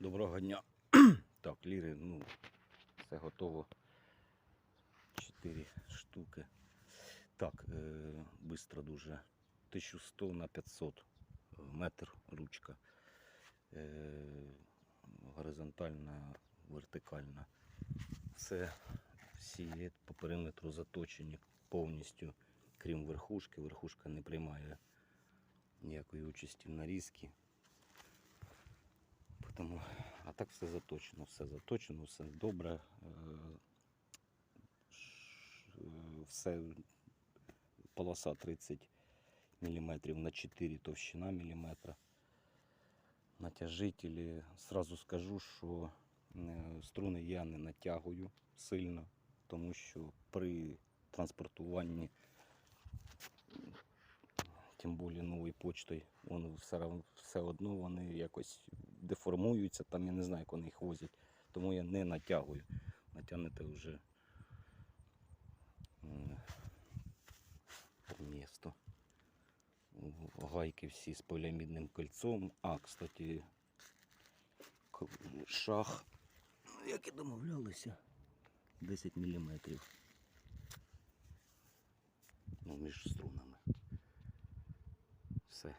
Доброго дня. Так, ліри, ну, все готово. Чотири штуки. Так, е, бистро дуже. 1100 на 500 е, метр ручка. Е, горизонтальна, вертикальна. Все, всі по периметру заточені повністю, крім верхушки. Верхушка не приймає ніякої участі в нарізці. Тому, а так все заточено, все заточено, все добре. Ш- е, Все полоса 30 мм на 4 товщина міліметра. Натяжителі. Сразу скажу, що е, струни я не натягую сильно, тому що при транспортуванні, тим більше новою почтою, воно все, все одно вони якось деформуються, там я не знаю, як вони їх возять. Тому я не натягую. Натягнете вже м, по місту. Гайки всі з поліамідним кольцом. А, кстати, шах, ну, як і домовлялися, 10 мм. Між струнами. Все.